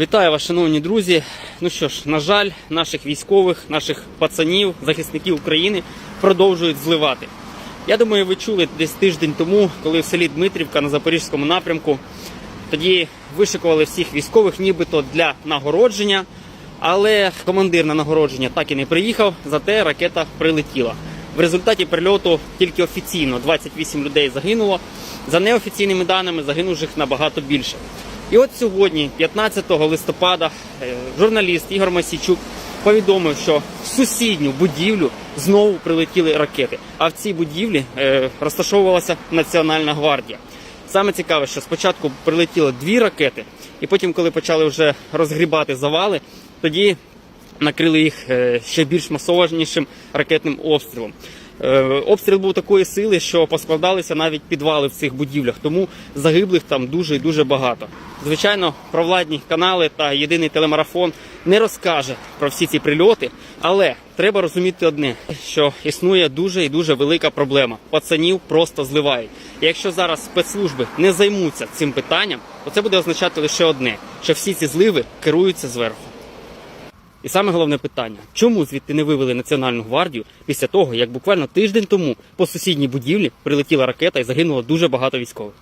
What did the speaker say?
Вітаю вас, шановні друзі. Ну що ж, на жаль, наших військових, наших пацанів, захисників України продовжують зливати. Я думаю, ви чули десь тиждень тому, коли в селі Дмитрівка на Запорізькому напрямку тоді вишикували всіх військових, нібито для нагородження, але командир на нагородження так і не приїхав, зате ракета прилетіла. В результаті прильоту тільки офіційно 28 людей загинуло. За неофіційними даними загинувших набагато більше. І от сьогодні, 15 листопада, е, журналіст Ігор Масійчук повідомив, що в сусідню будівлю знову прилетіли ракети. А в цій будівлі е, розташовувалася Національна гвардія. Саме цікаве, що спочатку прилетіло дві ракети, і потім, коли почали вже розгрібати завали, тоді накрили їх е, ще більш масованішим ракетним обстрілом. Е, Обстріл був такої сили, що поскладалися навіть підвали в цих будівлях, тому загиблих там дуже і дуже багато. Звичайно, провладні канали та єдиний телемарафон не розкаже про всі ці прильоти, але треба розуміти одне, що існує дуже і дуже велика проблема. Пацанів просто зливають. І якщо зараз спецслужби не займуться цим питанням, то це буде означати лише одне: що всі ці зливи керуються зверху. І саме головне питання: чому звідти не вивели Національну гвардію після того, як буквально тиждень тому по сусідній будівлі прилетіла ракета і загинуло дуже багато військових?